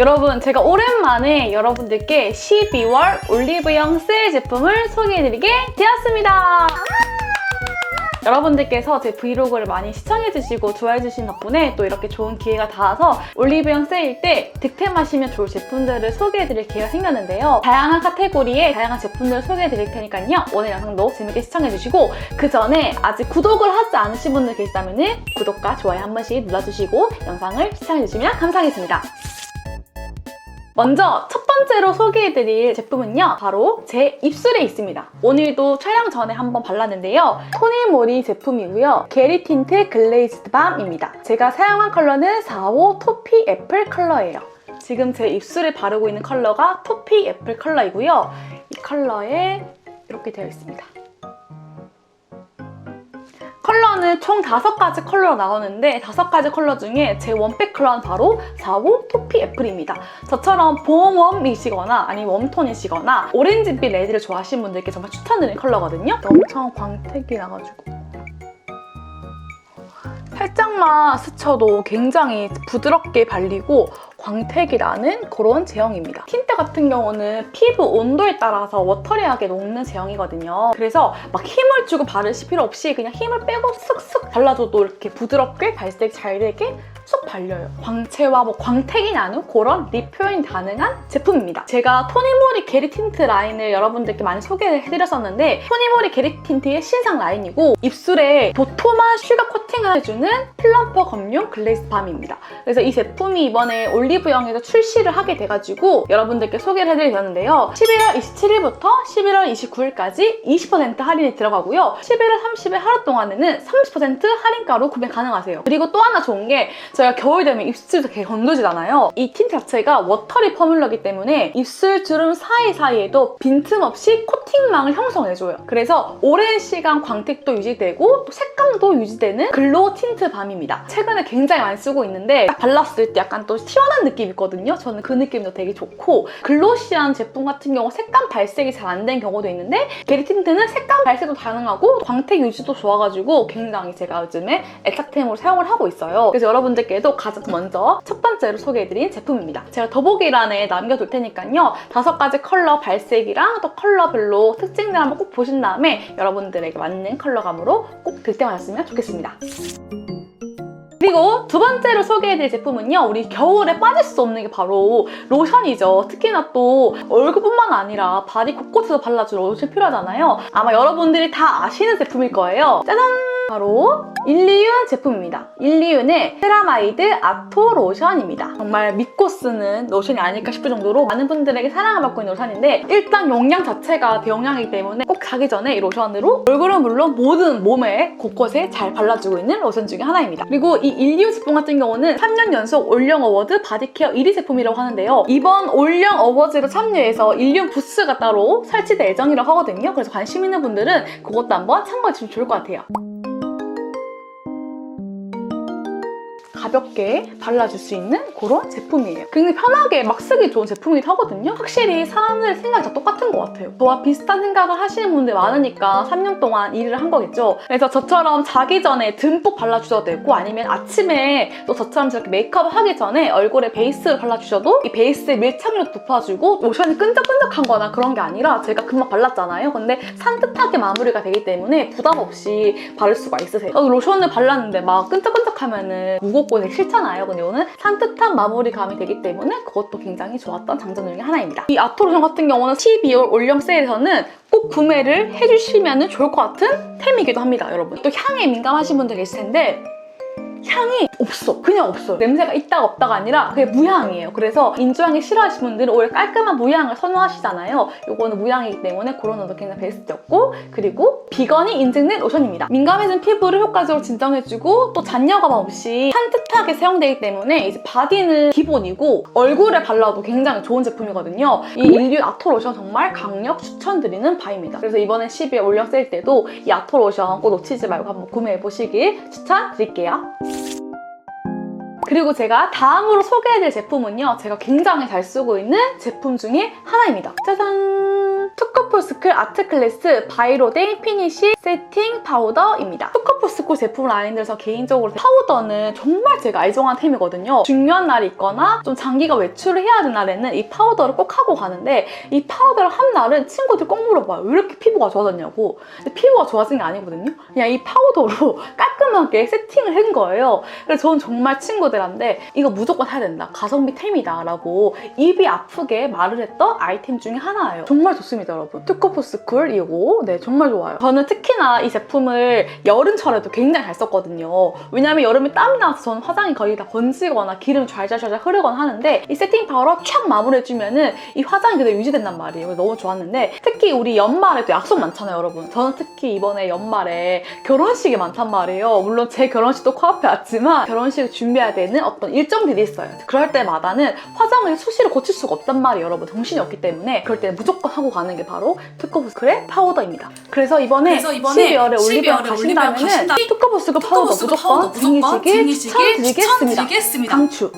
여러분 제가 오랜만에 여러분들께 12월 올리브영 세일 제품을 소개해드리게 되었습니다. 여러분들께서 제 브이로그를 많이 시청해주시고 좋아해주신 덕분에 또 이렇게 좋은 기회가 닿아서 올리브영 세일 때 득템하시면 좋을 제품들을 소개해드릴 기회가 생겼는데요. 다양한 카테고리의 다양한 제품들을 소개해드릴 테니까요. 오늘 영상도 재밌게 시청해주시고 그 전에 아직 구독을 하지 않으신 분들 계시다면 구독과 좋아요 한 번씩 눌러주시고 영상을 시청해주시면 감사하겠습니다. 먼저 첫 번째로 소개해드릴 제품은요. 바로 제 입술에 있습니다. 오늘도 촬영 전에 한번 발랐는데요. 토니모리 제품이고요. 게리 틴트 글레이즈드 밤입니다. 제가 사용한 컬러는 45 토피 애플 컬러예요. 지금 제 입술에 바르고 있는 컬러가 토피 애플 컬러이고요. 이 컬러에 이렇게 되어 있습니다. 컬러는 총 다섯 가지 컬러로 나오는데 다섯 가지 컬러 중에 제 원백 컬러는 바로 45 토피 애플입니다. 저처럼 봄웜이시거나 아니면 웜톤이시거나 오렌지빛 레드를 좋아하시는 분들께 정말 추천드리는 컬러거든요. 엄청 광택이 나가지고 살짝만 스쳐도 굉장히 부드럽게 발리고 광택이 나는 그런 제형입니다. 틴트 같은 경우는 피부 온도에 따라서 워터리하게 녹는 제형이거든요. 그래서 막 힘을 주고 바르실 필요 없이 그냥 힘을 빼고 쓱쓱 발라줘도 이렇게 부드럽게 발색 잘 되게 쏙 발려요. 광채와 뭐 광택이 나는 그런 립 표현이 가능한 제품입니다. 제가 토니모리 게리 틴트 라인을 여러분들께 많이 소개를 해드렸었는데 토니모리 게리 틴트의 신상 라인이고 입술에 도톰한 슈가 코팅을 해주는 플럼퍼 검용 글레이스 밤입니다. 그래서 이 제품이 이번에 올 리브영에서 출시를 하게 돼가지고 여러분들께 소개를 해드리려는데요. 11월 27일부터 11월 29일까지 20% 할인이 들어가고요. 11월 30일 하루 동안에는 30% 할인가로 구매 가능하세요. 그리고 또 하나 좋은 게 저희가 겨울 되면 입술이 되게 건조지잖아요. 이 틴트 자체가 워터리 퍼뮬러기 때문에 입술 주름 사이사이에도 빈틈없이 코팅망을 형성해줘요. 그래서 오랜 시간 광택도 유지되고 또 색감도 유지되는 글로우 틴트 밤입니다. 최근에 굉장히 많이 쓰고 있는데 딱 발랐을 때 약간 또 시원한 느낌이 있거든요. 저는 그 느낌도 되게 좋고 글로시한 제품 같은 경우 색감 발색이 잘 안 된 경우도 있는데 게리 틴트는 색감 발색도 가능하고 광택 유지도 좋아가지고 굉장히 제가 요즘에 애착템으로 사용을 하고 있어요. 그래서 여러분들께도 가장 먼저 첫 번째로 소개해드린 제품입니다. 제가 더보기란에 남겨둘 테니까요. 다섯 가지 컬러 발색이랑 또 컬러별로 특징들 한번 꼭 보신 다음에 여러분들에게 맞는 컬러감으로 꼭 득템하셨으면 좋겠습니다. 그리고 두 번째로 소개해드릴 제품은요. 우리 겨울에 빠질 수 없는 게 바로 로션이죠. 특히나 또 얼굴뿐만 아니라 바디 곳곳에서 발라줄 로션 필요하잖아요. 아마 여러분들이 다 아시는 제품일 거예요. 짜잔! 바로 일리윤 제품입니다. 일리윤의 세라마이드 아토 로션입니다. 정말 믿고 쓰는 로션이 아닐까 싶을 정도로 많은 분들에게 사랑을 받고 있는 로션인데 일단 용량 자체가 대용량이기 때문에 꼭 자기 전에 이 로션으로 얼굴은 물론 모든 몸에 곳곳에 잘 발라주고 있는 로션 중에 하나입니다. 그리고 이 일리윤 제품 같은 경우는 3년 연속 올영 어워드 바디케어 1위 제품이라고 하는데요. 이번 올영 어워즈로 참여해서 일리윤 부스가 따로 설치될 예정이라고 하거든요. 그래서 관심 있는 분들은 그것도 한번 참고해 주시면 좋을 것 같아요. 가볍게 발라줄 수 있는 그런 제품이에요. 굉장히 편하게 막 쓰기 좋은 제품이기도 하거든요. 확실히 사람들의 생각이 다 똑같은 것 같아요. 저와 비슷한 생각을 하시는 분들 많으니까 3년 동안 일을 한 거겠죠. 그래서 저처럼 자기 전에 듬뿍 발라주셔도 되고 아니면 아침에 또 저처럼 저렇게 메이크업을 하기 전에 얼굴에 베이스를 발라주셔도 이 베이스에 밀착력도 높아주고 로션이 끈적끈적한 거나 그런 게 아니라 제가 금방 발랐잖아요. 근데 산뜻하게 마무리가 되기 때문에 부담 없이 바를 수가 있으세요. 로션을 발랐는데 막 끈적끈적하면은 무겁고 되게 싫잖아요. 근데 이거는 산뜻한 마무리감이 되기 때문에 그것도 굉장히 좋았던 장점 중에 하나입니다. 이 아토로션 같은 경우는 12월 올영 세일에서는 꼭 구매를 해주시면 좋을 것 같은 템이기도 합니다, 여러분. 또 향에 민감하신 분들 계실 텐데 향이 없어. 그냥 없어요. 냄새가 있다가 없다가 아니라 그게 무향이에요. 그래서 인조향이 싫어하시는 분들은 오히려 깔끔한 무향을 선호하시잖아요. 이거는 무향이기 때문에 그런 것도 굉장히 베스트였고 그리고 비건이 인증된 로션입니다. 민감해진 피부를 효과적으로 진정해주고 또 잔여감 없이 산뜻하게 사용되기 때문에 이제 바디는 기본이고 얼굴에 발라도 굉장히 좋은 제품이거든요. 이 인류 아토 로션 정말 강력 추천드리는 바입니다. 그래서 이번에 12월 올영 세일 때도 이 아토 로션 꼭 놓치지 말고 한번 구매해보시길 추천드릴게요. 그리고 제가 다음으로 소개해드릴 제품은요. 제가 굉장히 잘 쓰고 있는 제품 중에 하나입니다. 짜잔! 투커포스쿨 아트 클래스 바이로데이 피니쉬 세팅 파우더입니다. 투커포스쿨 알린 데서 개인적으로 파우더는 정말 제가 애정한 템이거든요. 중요한 날이 있거나 좀 장기가 외출을 해야 하는 날에는 이 파우더를 꼭 하고 가는데 이 파우더를 한 날은 친구들 꼭 물어봐요. 왜 이렇게 피부가 좋아졌냐고. 근데 피부가 좋아진 게 아니거든요. 그냥 이 파우더로 깔끔하게 세팅을 한 거예요. 그래서 저는 정말 친구들한테 이거 무조건 해야 된다. 가성비 템이다. 라고 입이 아프게 말을 했던 아이템 중에 하나예요. 정말 좋습니다, 여러분. 투커포스 쿨 이거 네 정말 좋아요. 저는 특히나 이 제품을 여름철에도 굉장히 잘 썼거든요. 왜냐면 여름에 땀이 나서 저는 화장이 거의 다 번지거나 기름 좔좔좔 흐르거나 하는데 이 세팅 파워로 촥 마무리해주면 은 이 화장이 그대로 유지된단 말이에요. 너무 좋았는데 특히 우리 연말에 또 약속 많잖아요, 여러분. 저는 특히 이번에 연말에 결혼식이 많단 말이에요. 물론 제 결혼식도 코앞에 왔지만 결혼식을 준비해야 되는 어떤 일정들이 있어요. 그럴 때마다는 화장을 수시로 고칠 수가 없단 말이에요, 여러분. 정신이 없기 때문에 그럴 때는 무조건 하고 가는 게 바로 투커보스쿨의 파우더입니다. 그래서 이번에, 그래서 이번에 12월에 올리브영 12월에 가신다면 투커보스쿨 파우더 무조건 등기시길 추천드리겠습니다. 추천드리겠습니다. 강추.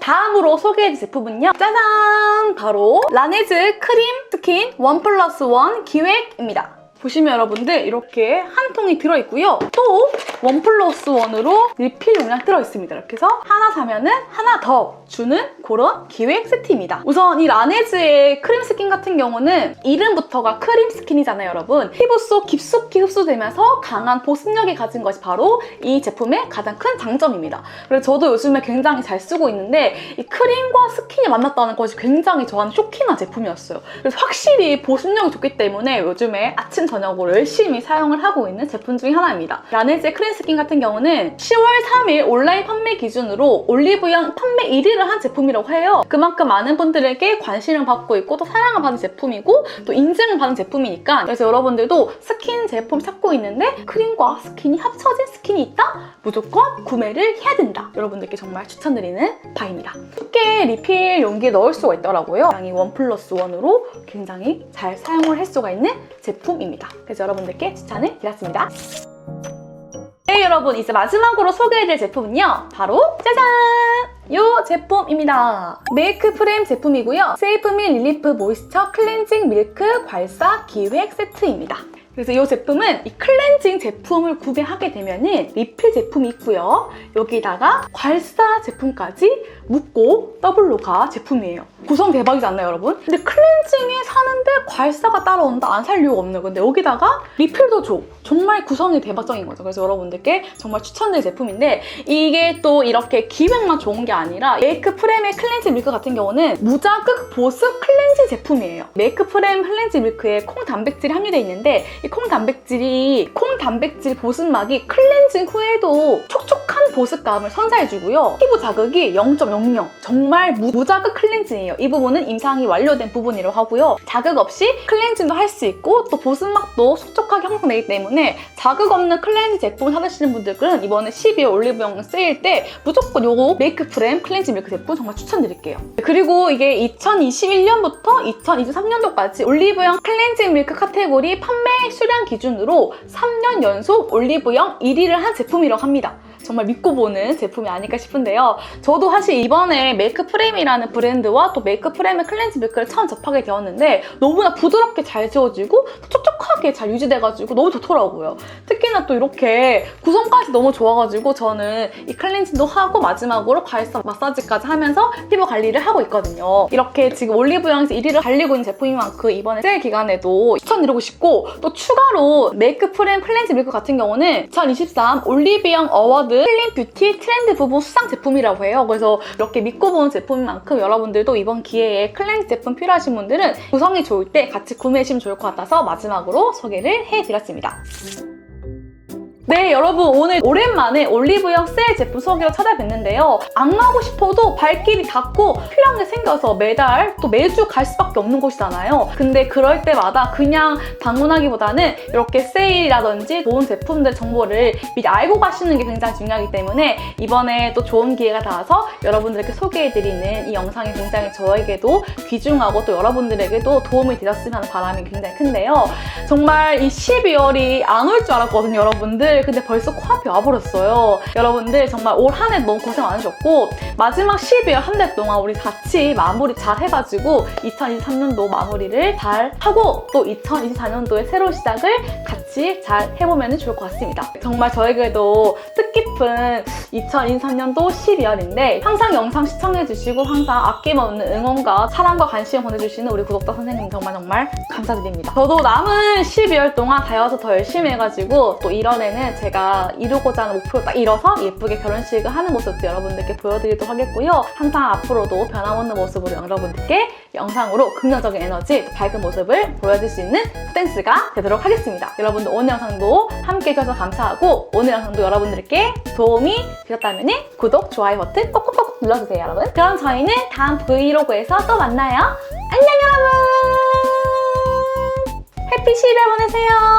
다음으로 소개해줄 제품은요. 짜잔! 바로 라네즈 크림 스킨 원 플러스 원 기획입니다. 보시면 여러분들 이렇게 한 통이 들어있고요. 또 원 플러스 원으로 리필 용량 들어있습니다. 이렇게 해서 하나 사면은 하나 더 주는 그런 기획 세트입니다. 우선 이 라네즈의 크림 스킨 같은 경우는 이름부터가 크림 스킨이잖아요, 여러분. 피부 속 깊숙이 흡수되면서 강한 보습력이 가진 것이 바로 이 제품의 가장 큰 장점입니다. 그래서 저도 요즘에 굉장히 잘 쓰고 있는데 이 크림과 스킨이 만났다는 것이 굉장히 저한테 쇼킹한 제품이었어요. 그래서 확실히 보습력이 좋기 때문에 요즘에 아침 저녁으로 열심히 사용을 하고 있는 제품 중에 하나입니다. 라네즈의 크림 스킨 같은 경우는 10월 3일 온라인 판매 기준으로 올리브영 판매 1위를 한 제품이라고 해요. 그만큼 많은 분들에게 관심을 받고 있고 또 사랑을 받은 제품이고 또 인증을 받은 제품이니까 그래서 여러분들도 스킨 제품 찾고 있는데 크림과 스킨이 합쳐진 스킨이 있다? 무조건 구매를 해야 된다. 여러분들께 정말 추천드리는 바입니다. 쉽게 리필 용기에 넣을 수가 있더라고요. 양이 원 플러스 원으로 굉장히 잘 사용을 할 수가 있는 제품입니다. 그래서 여러분들께 추천을 드렸습니다. 네 여러분 이제 마지막으로 소개해드릴 제품은요. 바로 짜잔! 이 제품입니다. 메이크 프레임 제품이고요. 세이프밀 릴리프 모이스처 클렌징 밀크 괄사 기획 세트입니다 그래서 이 제품은 이 클렌징 제품을 구매하게 되면 은 리필 제품이 있고요. 여기다가 괄사 제품까지 묶고 더블로가 제품이에요. 구성 대박이지 않나요, 여러분? 근데 클렌징에 사는데 괄사가 따라온다? 안 살 이유가 없네요. 근데 여기다가 리필도 줘. 정말 구성이 대박적인 거죠. 그래서 여러분들께 정말 추천드릴 제품인데 이게 또 이렇게 기획만 좋은 게 아니라 메이크 프렘의 클렌징 밀크 같은 경우는 무자극 보습 클렌징 제품이에요. 메이크 프렘 클렌징 밀크에 콩 단백질이 함유되어 있는데 이 콩 단백질이 콩 단백질 보습막이 클렌징 후에도 촉촉한 보습감을 선사해주고요. 피부 자극이 0.00 정말 무, 무자극 클렌징이에요. 이 부분은 임상이 완료된 부분이라고 하고요. 자극 없이 클렌징도 할 수 있고 또 보습막도 촉촉하게 형성되기 때문에 자극 없는 클렌징 제품을 사드시는 분들은 이번에 12월 올리브영 세일 때 무조건 요거 메이크 프렘 클렌징 밀크 제품 정말 추천드릴게요. 그리고 이게 2021년부터 2023년도까지 올리브영 클렌징 밀크 카테고리 판매 수량 기준으로 3년 연속 올리브영 1위를 한 제품이라고 합니다. 정말 믿고 보는 제품이 아닐까 싶은데요. 저도 사실 이번에 메이크 프레임이라는 브랜드와 또 메이크 프레임의 클렌즈 밀크를 처음 접하게 되었는데 너무나 부드럽게 잘 지워지고 촉촉하게 잘 유지돼가지고 너무 좋더라고요. 특히나 또 이렇게 구성까지 너무 좋아가지고 저는 이 클렌징도 하고 마지막으로 과일성 마사지까지 하면서 피부 관리를 하고 있거든요. 이렇게 지금 올리브영에서 1위를 달리고 있는 제품인 만큼 이번에 세일 기간에도 추천드리고 싶고 또 추가로 메이크 프레임 클렌즈 밀크 같은 경우는 2023 올리브영 어워드 클린 뷰티 트렌드 부분 수상 제품이라고 해요. 그래서 이렇게 믿고 보는 제품인 만큼 여러분들도 이번 기회에 클렌즈 제품 필요하신 분들은 구성이 좋을 때 같이 구매하시면 좋을 것 같아서 마지막으로 소개를 해드렸습니다. 네, 여러분 오늘 오랜만에 올리브영 세일 제품 소개로 찾아뵀는데요. 안 가고 싶어도 발길이 닿고 필요한 게 생겨서 매달 또 매주 갈 수밖에 없는 곳이잖아요. 근데 그럴 때마다 그냥 방문하기보다는 이렇게 세일이라든지 좋은 제품들 정보를 미리 알고 가시는 게 굉장히 중요하기 때문에 이번에 또 좋은 기회가 닿아서 여러분들께 소개해드리는 이 영상이 굉장히 저에게도 귀중하고 또 여러분들에게도 도움이 되었으면 하는 바람이 굉장히 큰데요. 정말 이 12월이 안 올 줄 알았거든요, 여러분들. 여러분들 근데 벌써 코앞이 와버렸어요. 여러분들 정말 올 한 해 너무 고생 많으셨고 마지막 12월 한 달 동안 우리 같이 마무리 잘 해가지고 2023년도 마무리를 잘 하고 또 2024년도의 새로운 시작을 같이 잘 해보면 좋을 것 같습니다. 정말 저에게도 뜻깊은 2023년도 12월인데 항상 영상 시청해주시고 항상 아낌없는 응원과 사랑과 관심 보내주시는 우리 구독자 선생님 정말 정말 감사드립니다. 저도 남은 12월 동안 다이어트 더 열심히 해가지고 또 1월에는 제가 이루고자 하는 목표를 딱 이뤄서 예쁘게 결혼식을 하는 모습도 여러분들께 보여드리도록 하겠고요. 항상 앞으로도 변함없는 모습으로 여러분들께 영상으로 긍정적인 에너지, 또 밝은 모습을 보여줄 수 있는 댄스가 되도록 하겠습니다. 여러분들 오늘 영상도 함께 해주셔서 감사하고 오늘 영상도 여러분들께 도움이 되셨다면 구독, 좋아요 버튼 꼭꼭꼭 눌러주세요, 여러분. 그럼 저희는 다음 브이로그에서 또 만나요. 안녕, 여러분! 해피 12월 보내세요!